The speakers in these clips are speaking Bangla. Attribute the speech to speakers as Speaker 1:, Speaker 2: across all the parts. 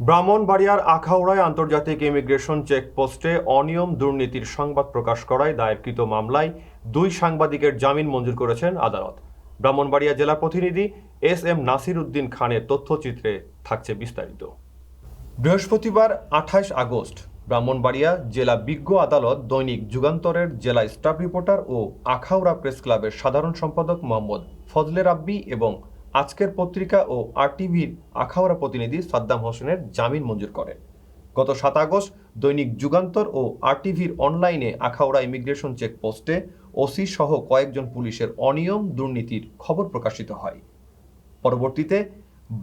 Speaker 1: ব্রাহ্মণবাড়িয়ার আখাউড়ায় আন্তর্জাতিক ইমিগ্রেশন চেকপোস্টে অনিয়ম দুর্নীতির সংবাদ প্রকাশ করায় দায়েরকৃত মামলায় দুই সাংবাদিকের জামিন মঞ্জুর করেছেন আদালত। ব্রাহ্মণবাড়িয়া জেলা প্রতিনিধি এস এম নাসির উদ্দিন খানের তথ্যচিত্রে থাকছে বিস্তারিত। বৃহস্পতিবার আঠাশ আগস্ট ব্রাহ্মণবাড়িয়া জেলা বিজ্ঞ আদালত দৈনিক যুগান্তরের জেলা স্টাফ রিপোর্টার ও আখাউড়া প্রেস ক্লাবের সাধারণ সম্পাদক মোহাম্মদ ফজলে রাব্বি এবং আজকের পত্রিকা ও আরটিভির আখাউড়া প্রতিনিধি সাদ্দাম হোসেনের জামিন মঞ্জুর করেন গত সাত আগস্ট দৈনিক যুগান্তর ও আরটিভির অনলাইনে আখাউড়া ইমিগ্রেশন চেকপোস্টে ওসি সহ কয়েকজন পুলিশের অনিয়ম দুর্নীতির খবর প্রকাশিত হয়। পরবর্তীতে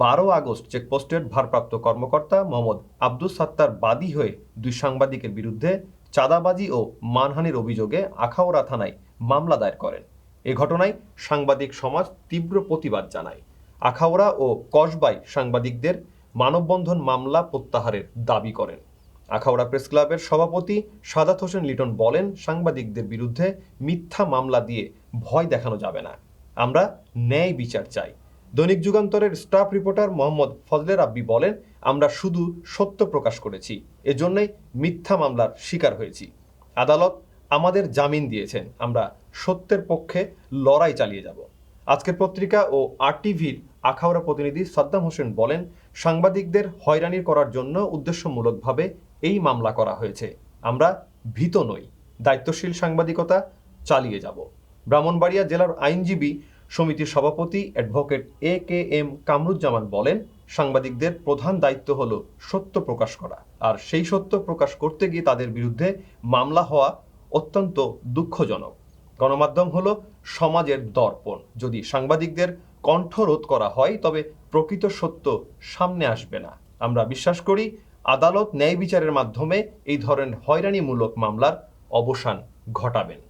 Speaker 1: বারো আগস্ট চেকপোস্টের ভারপ্রাপ্ত কর্মকর্তা মোহাম্মদ আব্দুস সাত্তার বাদী হয়ে দুই সাংবাদিকের বিরুদ্ধে চাঁদাবাজি ও মানহানির অভিযোগে আখাউড়া থানায় মামলা দায়ের করেন। এ ঘটনায় সাংবাদিক সমাজ তীব্র প্রতিবাদ জানায়। আখাউড়া ও কসবাই সাংবাদিকদের মানববন্ধন মামলা প্রত্যাহারের দাবি করেন। আখাউড়া প্রেস ক্লাবের সভাপতি সাদাত হোসেন লিটন বলেন, সাংবাদিকদের বিরুদ্ধে মিথ্যা মামলা দিয়ে ভয় দেখানো যাবে না। আমরা ন্যায় বিচার চাই। দৈনিক যুগান্তরের স্টাফ রিপোর্টার মোহাম্মদ ফজলে রাব্বি বলেন, আমরা শুধু সত্য প্রকাশ করেছি, এজন্যই মিথ্যা মামলার শিকার হয়েছি। আদালত আমাদের জামিন দিয়েছেন। আমরা সত্যের পক্ষে লড়াই চালিয়ে যাব। আজকের পত্রিকা ও আরটিভির আখাউড়া প্রতিনিধি সাদ্দাম হোসেন বলেন, সাংবাদিকদের হয়রানি করার জন্য উদ্দেশ্যমূলকভাবে এই মামলা করা হয়েছে। আমরা ভীত নই। দায়িত্বশীল সাংবাদিকতা চালিয়ে যাব। ব্রাহ্মণবাড়িয়া জেলার আইনজীবী সমিতির সভাপতি advocate A K M Kamruzzaman বলেন, সাংবাদিকদের প্রধান দায়িত্ব হল সত্য প্রকাশ করা। আর সেই সত্য প্রকাশ করতে গিয়ে তাদের বিরুদ্ধে মামলা হওয়া অত্যন্ত দুঃখজনক। গণমাধ্যম হলো সমাজের দর্পণ। যদি সাংবাদিকদের কণ্ঠ রোধ করা হয়, তবে প্রকৃত সত্য সামনে আসবে না। আমরা বিশ্বাস করি, আদালত ন্যায় বিচারের মাধ্যমে এই ধরনের হয়রানিমূলক মামলার অবসান ঘটাবেন।